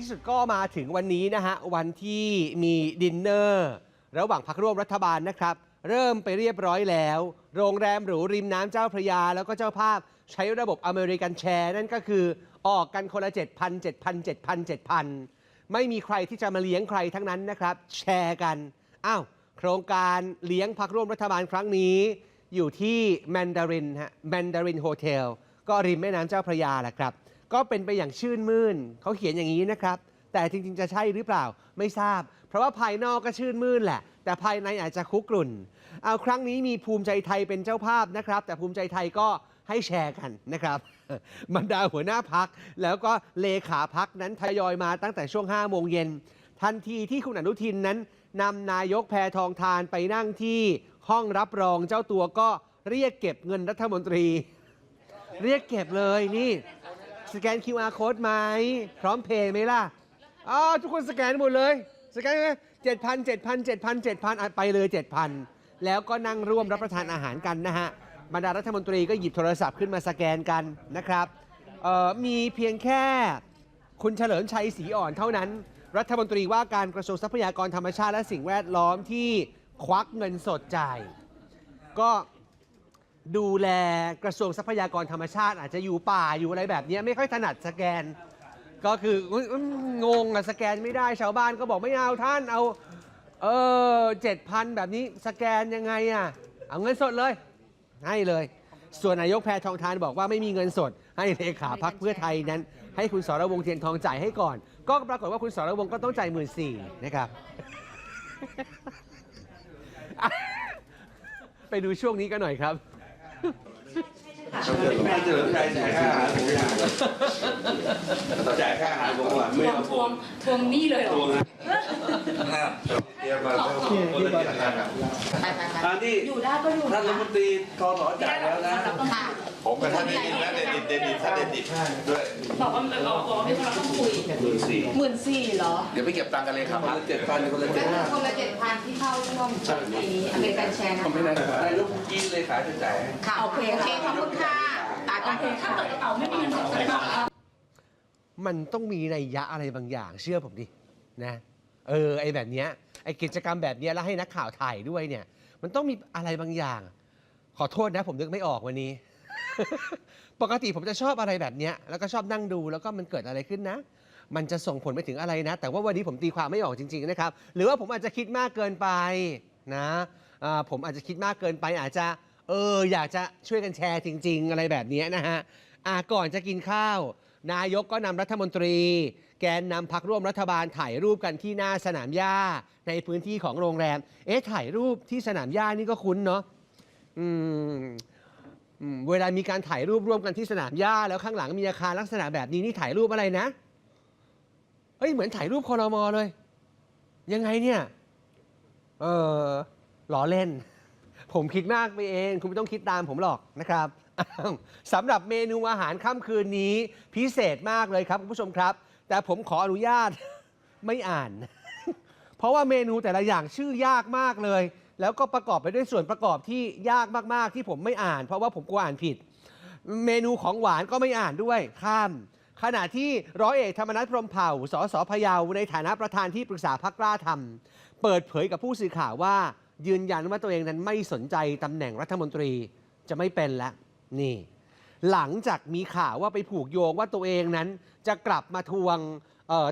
ที่สุดก็มาถึงวันนี้นะฮะ วันที่มีดินเนอร์ ระหว่างพักร่วมรัฐบาลนะครับ เริ่มไปเรียบร้อยแล้ว โรงแรมหรูริมน้ำเจ้าพระยา แล้วก็เจ้าภาพใช้ระบบอเมริกันแชร์ นั่นก็คือออกกันคนละ 7,000 7,000 7,000 7,000 ไม่มีใครที่จะมาเลี้ยงใครทั้งนั้นนะครับ แชร์กัน อ้าวโครงการเลี้ยงพักร่วมรัฐบาลครั้งนี้ อยู่ที่แมนดารินฮะแมนดารินโฮเทลก็ริมแม่น้ำเจ้าพระยาแหละครับ ก็เป็นไปอย่างชื่นมื่นเขาเขียนอย่างนี้นะครับ แต่จริง ๆ จะใช่หรือเปล่าไม่ทราบ เพราะว่าภายนอกก็ชื่นมื่นแหละ แต่ภายในอาจจะคุกรุ่น เอาครั้งนี้มีภูมิใจไทยเป็นเจ้าภาพนะครับ แต่ภูมิใจไทยก็ให้แชร์กันนะครับบรรดาหัวหน้าพักแล้วก็เลขาพักนั้นทยอยมาตั้งแต่ช่วง5โมงเย็นทันทีที่คุณอนุทินนั้นนำนายกแพทองทานไปนั่งที่ห้องรับรองเจ้าตัวก็เรียกเก็บเงินรัฐมนตรี เรียกเก็บเลยนี่ สแกน QR code ไหมพร้อมเพย์ไหมล่ะอ๋อทุกคนสแกนหมดเลย สแกนไหมเจ็ดพันเจ็ดพันเจ็ดพันเจ็ดพันไปเลยเจ็ดพันแล้วก็นั่งร่วมรับประทานอาหารกันนะฮะบรรดารัฐมนตรีก็หยิบโทรศัพท์ขึ้นมาสแกนกันนะครับมีเพียงแค่คุณเฉลิมชัยศรีอ่อนเท่านั้น รัฐมนตรีว่าการกระทรวงทรัพยากรธรรมชาติและสิ่งแวดล้อมที่ควักเงินสดจ่าย ก็ ดูแลกระทรวงทรัพยากรธรรมชาติ อาจจะอยู่ป่าอยู่อะไรแบบนี้ไม่ค่อยถนัดสแกน ก็คืองงอะสแกนไม่ได้ชาวบ้านก็บอกไม่เอาท่านเอาเออเจ็ดพันแบบนี้สแกนยังไงอะเอาเงินสดเลย ให้เลย ส่วนนายกแพทองทานบอกว่าไม่มีเงินสด ให้เลขาพักเพื่อไทยนั้น ให้คุณสรวงเทียนทองจ่ายให้ก่อน ก็ปรากฏว่าคุณสรวงก็ต้องจ่ายหมื่นสี่นะครับไปดูช่วงนี้กันหน่อยครับ แม่เจอใจจ่ายค่าอาหารผมอย่างจ่ายค่าอาหารผมอะทไม่วงเอาทวงทวงหนี้เลยเหรอทวงนะเตรียมมาคนละเจ็ดพันอะอันนี้อยู่ได้ก็อยู่ท่านรัฐมนตรีทสจ่ายแล้วนะ ค่ะ ผมกับท่านเดนิดนะเดนิดเดนิดท่านเดนิดด้วยบอกว่าเออบอกว่าไม่คนเราต้องคุยหมื่นสี่หมื่นสี่เหรอ เดี๋ยวไปเก็บตังค์กันเลยครับคนละเจ็ดพันคนละก็เจ็ดคือพันคนละเจ็ดพันที่เข้าร่วมในอเมริกันแชร์นะไม่ได้นายกเมื่อกี้เลยขาจะจ่ายให้ค่ะโอเคโอเคขอบคุณค่ะตัดโอโอเคเคถ้าค่ะเกิดกระเป๋าไม่มีเงินสดจะบอกมันต้องมีนัยยะอะไรบางอย่างเชื่อผมดินะเออไอแบบเนี้ยไอกิจกรรมแบบเนี้ยแล้วให้นักข่าวถ่ายด้วยเนี่ย มันต้องมีอะไรบางอย่าง ขอโทษนะ ผมนึกไม่ออกวันนี้ ปกติผมจะชอบอะไรแบบเนี้ยแล้วก็ชอบนั่งดูแล้วก็มันเกิดอะไรขึ้นนะ มันจะส่งผลไปถึงอะไรนะ แต่ว่าวันนี้ผมตีความไม่ออกจริง ๆนะครับ หรือว่าผมอาจจะคิดมากเกินไปนะผมอาจจะคิดมากเกินไป อาจจะเอออยากจะช่วยกันแชร์จริง ๆ อะไรแบบนี้นะฮะอ่าก่อนจะกินข้าว นายกก็นำรัฐมนตรี แกนนำพักร่วมรัฐบาลถ่ายรูปกันที่หน้าสนามหญ้าในพื้นที่ของโรงแรม เอ๊ะถ่ายรูปที่สนามหญ้านี่ก็คุ้นเนาะอืม อืมเวลามีการถ่ายรูปร่วมกันที่สนามหญ้าแล้วข้างหลังมีอาคารลักษณะแบบนี้นี่ถ่ายรูปอะไรนะเฮ้ยเหมือนถ่ายรูปคอรมอเลย ยังไงเนี่ย เออล้อเล่น ผมคิดมากไปเอง คุณไม่ต้องคิดตามผมหรอกนะครับสำหรับเมนูอาหารค่ำคืนนี้พิเศษมากเลยครับคุณผู้ชมครับ แต่ผมขออนุญาตไม่อ่าน เพราะว่าเมนูแต่ละอย่างชื่อยากมากเลย แล้วก็ประกอบไปด้วยส่วนประกอบที่ยากมากๆที่ผมไม่อ่าน เพราะว่าผมกลัวอ่านผิด เมนูของหวานก็ไม่อ่านด้วยข้าม ขณะที่ร้อยเอกธรรมนัฐพรมเผ่าสสพะเยาในฐานะประธานที่ปรึกษาพักกล้าทำเปิดเผยกับผู้สื่อข่าวว่า ยืนยันว่าตัวเองนั้นไม่สนใจตำแหน่งรัฐมนตรีจะไม่เป็นแล้วนี่ หลังจากมีข่าวว่าไปผูกโยงว่าตัวเองนั้น จะกลับมาทวง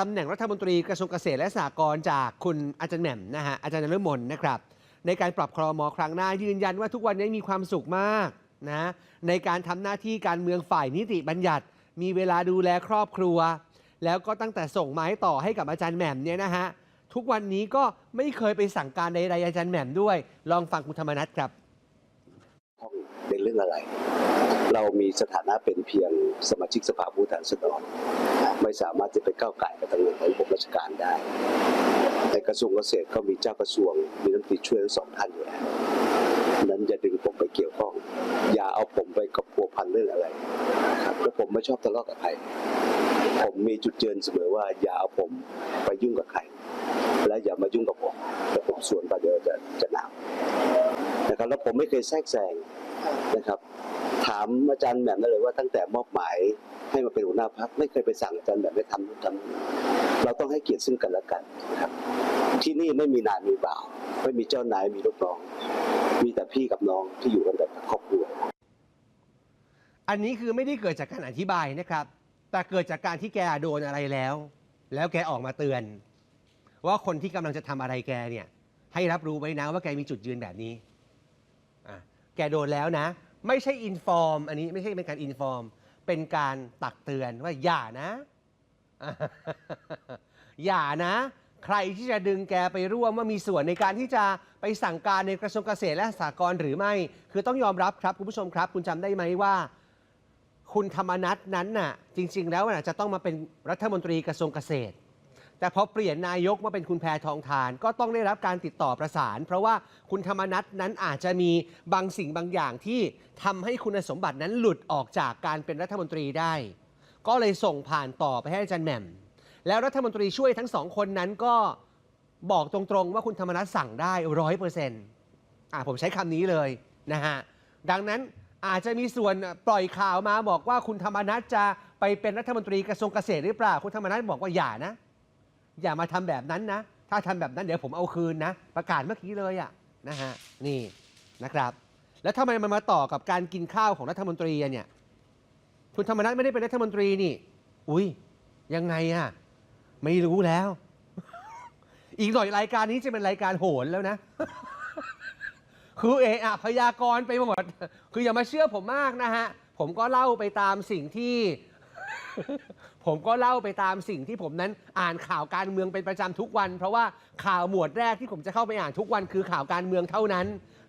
ตำแหน่งรัฐมนตรีกระทรวงเกษตรและสหกรณ์จากคุณอาจารย์แหม่มนะฮะอาจารย์นฤมลนะครับ ในการปรับครมครั้งหน้ายืนยันว่าทุกวันนี้มีความสุขมากนะในการทำหน้าที่การเมืองฝ่ายนิติบัญญัติ มีเวลาดูแลครอบครัว แล้วก็ตั้งแต่ส่งไม้ต่อให้กับอาจารย์แหม่มเนี่ยนะฮะทุกวันนี้ก็ไม่เคยไปสั่งการใดๆอาจารย์แหม่มด้วย ลองฟังคุณธรรมนัฐครับเป็นเรื่องอะไร เรามีสถานะเป็นเพียงสมาชิกสภาผู้แทนราษฎร ไม่สามารถจะไปก้าวไก่กับตำแหน่งของระบบราชการได้ ในกระทรวงเกษตรก็มีเจ้ากระทรวงมีรัฐมนตรีช่วยทั้งสองท่านอยู่แล้วนั้นอย่าดึงผมไปเกี่ยวข้อง อย่าเอาผมไปกับพัวพันเรื่องอะไรครับแล้วผมไม่ชอบทะเลาะกับใครผมมีจุดยืนเสมอว่าอย่าเอาผมไปยุ่งกับใคร และอย่ามายุ่งกับผมแต่ผมสวนไปเดี๋ยวจะจะหนาวนะครับแล้วผมไม่เคยแทรกแซงนะครับ ถามอาจารย์แหม่มได้เลยว่าตั้งแต่มอบหมายให้มาเป็นหัวหน้าพักไม่เคยไปสั่งอาจารย์แหม่มให้ทำนู่นทำนี่ต้องให้เกียรติซึ่งกันและกันนะครับ ที่นี่ไม่มีนายมีบ่าว ไม่มีเจ้านายมีลูกน้อง มีแต่พี่กับน้องที่อยู่กันแบบครอบครัว อันนี้คือไม่ได้เกิดจากการอธิบายนะครับ แต่เกิดจากการที่แกโดนอะไรแล้ว แล้วแกออกมาเตือน ว่าคนที่กำลังจะทำอะไรแกเนี่ยให้รับรู้ไว้นะว่าแกมีจุดยืนแบบนี้อะแกโดนแล้วนะ ไม่ใช่อินฟอร์ม อันนี้ไม่ใช่เป็นการอินฟอร์ม เป็นการตักเตือนว่าอย่านะ อย่านะ ใครที่จะดึงแกไปร่วมว่ามีส่วนในการที่จะไปสั่งการในกระทรวงเกษตรและสหกรณ์หรือไม่ คือต้องยอมรับครับคุณผู้ชมครับ คุณจำได้ไหมว่า คุณธรรมนัทนั้นน่ะ จริง ๆ แล้วน่ะจะต้องมาเป็นรัฐมนตรีกระทรวงเกษตร แต่พอเปลี่ยนนายกมาเป็นคุณแพทองทาน ก็ต้องได้รับการติดต่อประสาน เพราะว่าคุณธรรมนัทนั้นอาจจะมีบางสิ่งบางอย่างที่ทำให้คุณสมบัตินั้นหลุดออกจากการเป็นรัฐมนตรีได้ ก็เลยส่งผ่านต่อไปให้อาจารย์แหม่ม แล้วรัฐมนตรีช่วยทั้งสองคนนั้นก็บอกตรงๆ ว่าคุณธรรมนัฐสั่งได้ร้อยเปอร์เซ็นต์อ่าผมใช้คำนี้เลยนะฮะดังนั้นอาจจะมีส่วนปล่อยข่าวมาบอกว่าคุณธรรมนัฐจะไปเป็นรัฐมนตรีกระทรวงเกษตรหรือเปล่า คุณธรรมนัฐบอกว่าอย่านะ อย่ามาทำแบบนั้นนะ ถ้าทำแบบนั้นเดี๋ยวผมเอาคืนนะ ประกาศเมื่อกี้เลยอะนะฮะนี่นะครับ แล้วทำไมมันมาต่อกับการกินข้าวของรัฐมนตรีเนี่ยคุณธรรมนัฐไม่ได้เป็นรัฐมนตรีนี่ อุ้ยยังไงอะไม่รู้แล้ว อีกหน่อยรายการนี้จะเป็นรายการโหนแล้วนะ คือเอะอะพยากรณ์ไปหมด คืออย่ามาเชื่อผมมากนะฮะ ผมก็เล่าไปตามสิ่งที่ ผมก็เล่าไปตามสิ่งที่ผมนั้นอ่านข่าวการเมืองเป็นประจำทุกวัน เพราะว่าข่าวหมวดแรกที่ผมจะเข้าไปอ่านทุกวันคือข่าวการเมืองเท่านั้น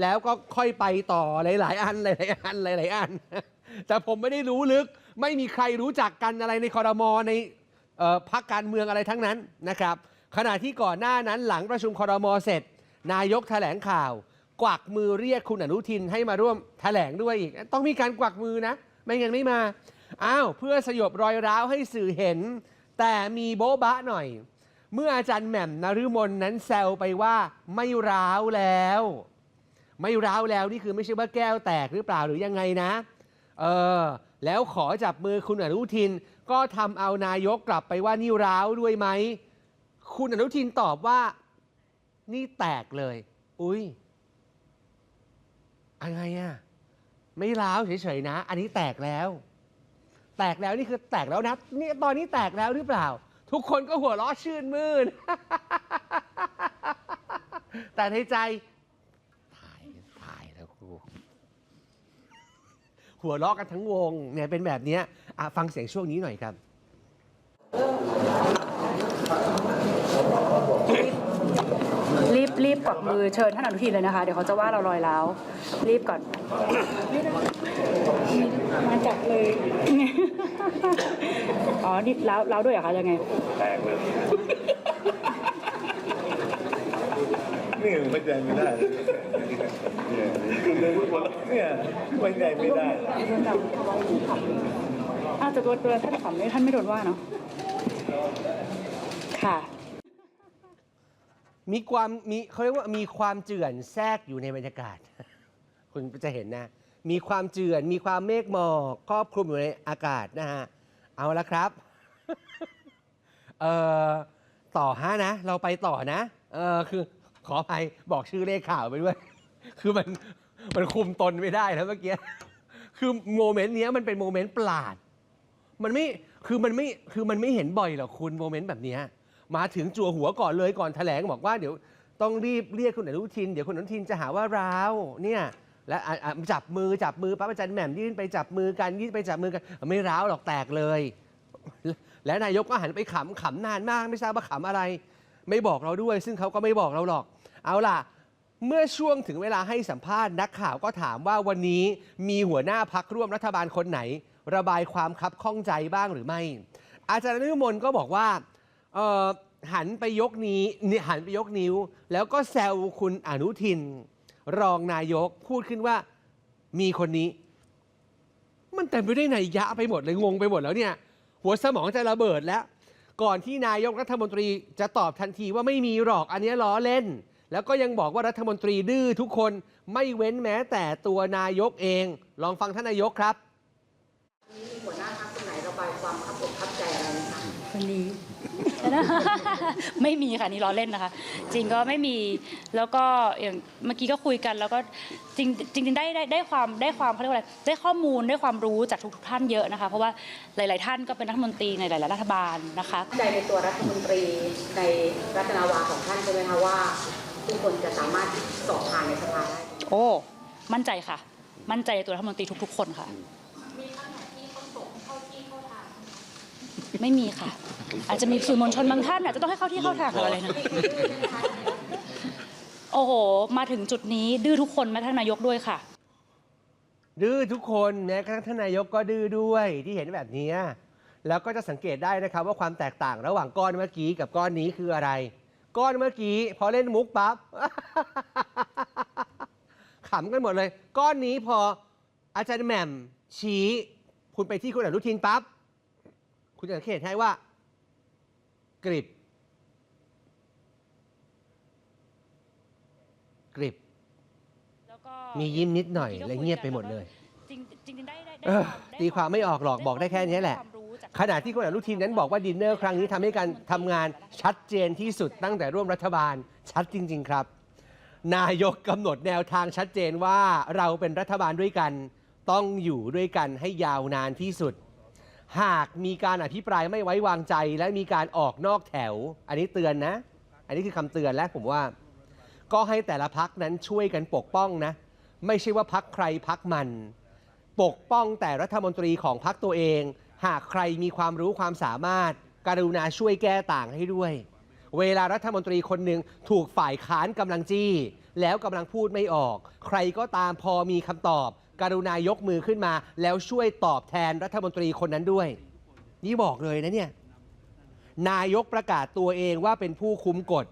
แล้วก็ค่อยไปต่อหลาย ๆ อันหลาย ๆ อันหลาย ๆ อัน แต่ผมไม่ได้รู้ลึก ไม่มีใครรู้จักกันอะไรในคอรมอในเอ่อพักการเมืองอะไรทั้งนั้นนะครับ ขณะที่ก่อนหน้านั้นหลังประชุมคอรมอเสร็จ นายกแถลงข่าว กวักมือเรียกคุณอนุทินให้มาร่วมแถลงด้วยอีก ต้องมีการกวักมือนะ ไม่งั้นไม่มา อ้าวเพื่อสยบรอยร้าวให้สื่อเห็น แต่มีโบ๊ะบะหน่อย เมื่ออาจารย์แหม่มนฤมลนั้นแซวไปว่าไม่ร้าวแล้ว ไม่ร้าวแล้วนี่คือไม่ใช่ว่าแก้วแตกหรือเปล่าหรือยังไงนะ เออ แล้วขอจับมือคุณอนุทิน ก็ทำเอานายกกลับไปว่านี่ร้าวด้วยไหมคุณอนุทินตอบว่า นี่แตกเลย อุ้ยอะไรอะไม่ร้าวเฉยๆนะ อันนี้แตกแล้ว แตกแล้วนี่คือแตกแล้วนะนี่ตอนนี้แตกแล้วหรือเปล่า ทุกคนก็หัวเราะชื่นมื่น แต่ในใจถ่ายถ่ายแล้วครูหัวเราะกันทั้งวงเนี่ยเป็นแบบเนี้ยอะฟังเสียงช่วงนี้หน่อยครับ รีบรีบกวักมือเชิญท่านอนุทินเลยนะคะ เดี๋ยวเขาจะว่าเราลอยแล้วรีบก่อน มาจับเลย อ๋อนี่แล้วแล้วด้วยเหรอคะยังไง แตกเลยนี่ไม่ใจไม่ได้เนี่ยเนี่ยไม่ใจไม่ได้อ้าวแต่ตัวตัวท่านขำเนี่ยท่านไม่โดนว่าเนาะ ค่ะ มีความมีเขาเรียกว่ามีความเจือนแทรกอยู่ในบรรยากาศ คุณจะเห็นนะ มีความเจือน มีความเมฆหมอกครอบคลุมอยู่ในอากาศนะฮะ เอาละครับ เอ่อ ต่อฮะนะ เราไปต่อนะ เออคือขออภัยบอกชื่อเลขข่าวไปด้วย คือมันมันคุมตนไม่ได้แล้วเมื่อกี้ คือโมเมนต์เนี้ยมันเป็นโมเมนต์ประหลาด มันไม่ คือมันไม่ คือมันไม่เห็นบ่อยหรอกคุณโมเมนต์แบบเนี้ยมาถึงจั่วหัวก่อนเลยก่อนแถลงบอกว่าเดี๋ยวต้องรีบเรียกคุณอนุทิน เดี๋ยวคุณอนุทินจะหาว่าเราเนี่ย และอะอะจับมือจับมือพระอาจารย์แหม่มยื่นไปจับมือกันยื่นไปจับมือกัน ไม่ร้าวหรอกแตกเลย และนายกก็หันไปขำขำนานมากไม่ทราบว่าขำอะไร ไม่บอกเราด้วย ซึ่งเขาก็ไม่บอกเราหรอก เอาล่ะ เมื่อช่วงถึงเวลาให้สัมภาษณ์นักข่าวก็ถามว่าวันนี้มีหัวหน้าพักร่วมรัฐบาลคนไหน ระบายความคับข้องใจบ้างหรือไม่ อาจารย์นิมนก็บอกว่าเอ่อหันไปยกนี้หันไปยกนิ้ว แล้วก็แซวคุณอนุทิน รองนายกพูดขึ้นว่ามีคนนี้ มันเต็มไปด้วยนัยยะไปหมดเลยงงไปหมดแล้วเนี่ย หัวสมองจะระเบิดแล้ว ก่อนที่นายกรัฐมนตรีจะตอบทันทีว่าไม่มีหรอกอันเนี้ยล้อเล่น แล้วก็ยังบอกว่ารัฐมนตรีดื้อทุกคนไม่เว้นแม้แต่ตัวนายกเอง ลองฟังท่านนายกครับหัวหน้าพักคนไหนระบายความคับอกคับใจอะไรไหมคะวันนี้ ไม่มีค่ะนี่ล้อเล่นนะคะ จริงก็ไม่มีแล้วก็อย่างเมื่อกี้ก็คุยกัน แล้วก็จริงจริงๆได้ได้ได้ความได้ความเขาเรียกว่าอะไรได้ข้อมูลได้ความรู้จากทุกๆท่านเยอะนะคะ เพราะว่าหลาย ๆ ท่านก็เป็นรัฐมนตรีในหลายๆรัฐบาลนะคะใจในตัวรัฐมนตรีในรัตนาวาของท่านใช่ไหมคะว่าทุกคนจะสามารถสอบผ่านในสภาได้โอ้มั่นใจค่ะ มั่นใจในตัวรัฐมนตรีทุก ๆ คนค่ะ ไม่มีค่ะ อาจจะมีสื่อมวลชนบางท่านอาจจะต้องให้เข้าที่เข้าทางอะไรนะ โอ้โห มาถึงจุดนี้ดื้อทุกคนแม้กระทั่งนายกด้วยค่ะ ดื้อทุกคนแม้กระทั่งท่านนายกก็ดื้อด้วยที่เห็นแบบเนี้ยแล้วก็จะสังเกตได้นะครับว่าความแตกต่างระหว่างก้อนเมื่อกี้กับก้อนนี้คืออะไร ก้อนเมื่อกี้พอเล่นมุกปั๊บขำกันหมดเลย ก้อนนี้พออาจารย์แหม่มชี้ คุณไปที่คุณอนุทินปั๊บคุณจะสังเกตให้ว่า กริบกริบแล้วก็มียิ้มนิดหน่อยและเงียบไปหมดเลย จริงจริงๆได้ได้ได้เออได้ตีความไม่ออกหรอกบอกได้แค่นี้แหละความรู้จากขณะที่คุณอนุทินนั้นบอกว่าดินเนอร์ครั้งนี้ทำให้การทำงานชัดเจนที่สุดตั้งแต่ร่วมรัฐบาลชัดจริง ๆ ครับ นายกกำหนดแนวทางชัดเจนว่าเราเป็นรัฐบาลด้วยกัน ต้องอยู่ด้วยกันให้ยาวนานที่สุด หากมีการอภิปรายไม่ไว้วางใจ และมีการออกนอกแถว อันนี้เตือนนะ อันนี้คือคำเตือนและผมว่า ก็ให้แต่ละพักนั้นช่วยกันปกป้องนะ ไม่ใช่ว่าพักใครพักมัน ปกป้องแต่รัฐมนตรีของพรรคตัวเอง หากใครมีความรู้ความสามารถ กรุณาช่วยแก้ต่างให้ด้วย เวลารัฐมนตรีคนหนึ่งถูกฝ่ายค้านกำลังจี้ แล้วกำลังพูดไม่ออก ใครก็ตามพอมีคำตอบ กรุณายกมือขึ้นมา แล้วช่วยตอบแทนรัฐมนตรีคนนั้นด้วย นี่บอกเลยนะเนี่ยนายกประกาศตัวเองว่าเป็นผู้คุมกฎ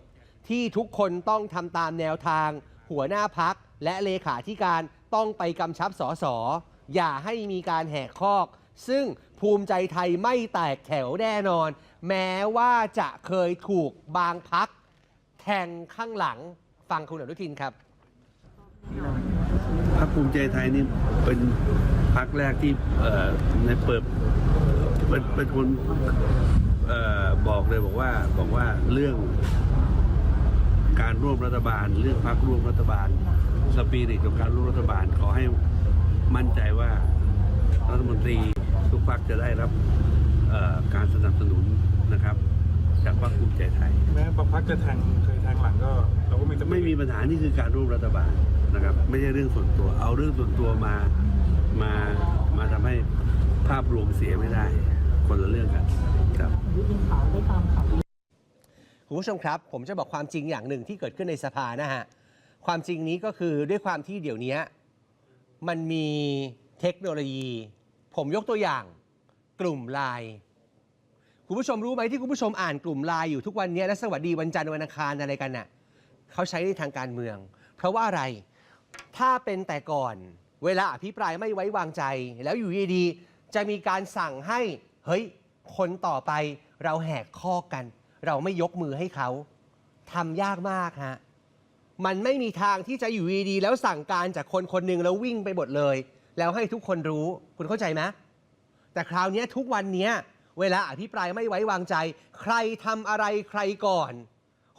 ที่ทุกคนต้องทำตามแนวทาง หัวหน้าพักและเลขาธิการต้องไปกำชับสสอย่าให้มีการแหกคอก ซึ่งภูมิใจไทยไม่แตกแถวแน่นอน แม้ว่าจะเคยถูกบางพักแทงข้างหลังฟังคุณอนุทินครับ ภูมิใจไทยนี่เป็นพรรคแรกที่ในเปิดเป็นเป็นคนออบอกเลยบอกว่าบอกว่าเรื่องการร่วมรัฐบาล เรื่องพรรคร่วมรัฐบาล สปีริตของการร่วมรัฐบาลขอให้มั่นใจว่ารัฐมนตรีทุกพรรคจะได้รับการสนับสนุนนะครับจากพรรคภูมิใจไทย แม้บางพักจะแทงเคยแทงหลังก็เราก็มีไม่มีปัญหานี่คือการร่วมรัฐบาล นะครับ ไม่ใช่เรื่องส่วนตัว เอาเรื่องส่วนตัวมามามาทำให้ภาพรวมเสียไม่ได้ คนละเรื่องกันครับคุณผู้ชมครับ ผมจะบอกความจริงอย่างหนึ่งที่เกิดขึ้นในสภานะฮะความจริงนี้ก็คือด้วยความที่เดี๋ยวนี้มันมีเทคโนโลยี ผมยกตัวอย่างกลุ่มไลน์คุณผู้ชมรู้ไหมที่คุณผู้ชมอ่านกลุ่มไลน์อยู่ทุกวันนี้และสวัสดีวันจันทร์วันอังคารอะไรกันน่ะเขาใช้ในทางการเมือง เพราะว่าอะไร ถ้าเป็นแต่ก่อน เวลาอภิปรายไม่ไว้วางใจ แล้วอยู่ดีๆจะมีการสั่งให้เฮ้ยคนต่อไปเราแหกข้อกัน เราไม่ยกมือให้เขาทำยากมากฮะมันไม่มีทางที่จะอยู่ดีๆแล้วสั่งการจากคนคนหนึ่งแล้ววิ่งไปหมดเลย แล้วให้ทุกคนรู้คุณเข้าใจไหมแต่คราวนี้ทุกวันนี้เวลาอภิปรายไม่ไว้วางใจ ใครทำอะไรใครก่อน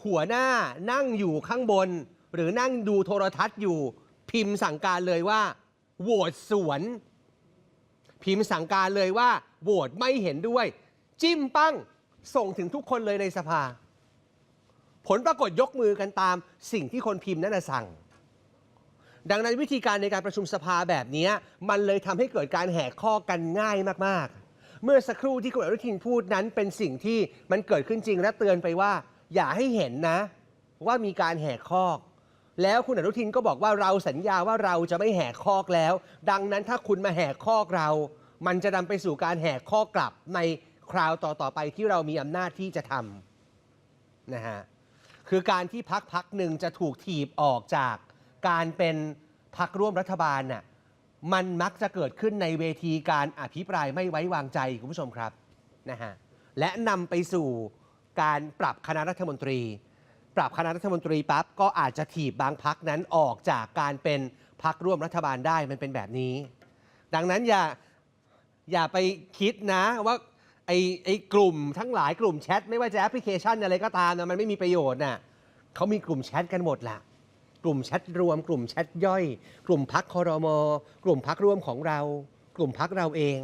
หัวหน้านั่งอยู่ข้างบน หรือนั่งดูโทรทัศน์อยู่ พิมพ์สั่งการเลยว่าโหวตสวน พิมพ์สั่งการเลยว่าโหวตไม่เห็นด้วย จิ้มปั้งส่งถึงทุกคนเลยในสภา ผลปรากฏยกมือกันตามสิ่งที่คนพิมพ์นั้นสั่ง ดังนั้นวิธีการในการประชุมสภาแบบนี้ มันเลยทำให้เกิดการแหกข้อกันง่ายมากๆ เมื่อสักครู่ที่คุณอนุทินพูดนั้นเป็นสิ่งที่มันเกิดขึ้นจริงและเตือนไปว่า อย่าให้เห็นนะ ว่ามีการแหกข้อ แล้วคุณอนุทินก็บอกว่าเราสัญญาว่าเราจะไม่แหกข้อแล้ว ดังนั้นถ้าคุณมาแหกข้อเรา มันจะนำไปสู่การแหกข้อกลับในคราวต่อๆไปที่เรามีอำนาจที่จะทำนะฮะคือการที่พักพักหนึ่งจะถูกถีบออกจากการเป็นพักร่วมรัฐบาลน่ะมันมักจะเกิดขึ้นในเวทีการอภิปรายไม่ไว้วางใจคุณผู้ชมครับนะฮะและนำไปสู่การปรับคณะรัฐมนตรี ปรับคณะรัฐมนตรีปั๊บก็อาจจะถีบบางพักนั้นออกจากการเป็นพักร่วมรัฐบาลได้มันเป็นแบบนี้ ดังนั้นอย่าอย่าไปคิดนะว่าไอ้ไอ้กลุ่มทั้งหลายกลุ่มแชทไม่ว่าจะแอปพลิเคชันอะไรก็ตามนะมันไม่มีประโยชน์น่ะเขามีกลุ่มแชทกันหมดละกลุ่มแชทรวม กลุ่มแชทย่อย กลุ่มพักคอรมอกลุ่มพักร่วมของเรา กลุ่มพักเราเอง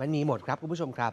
มันมีหมดครับคุณผู้ชมครับ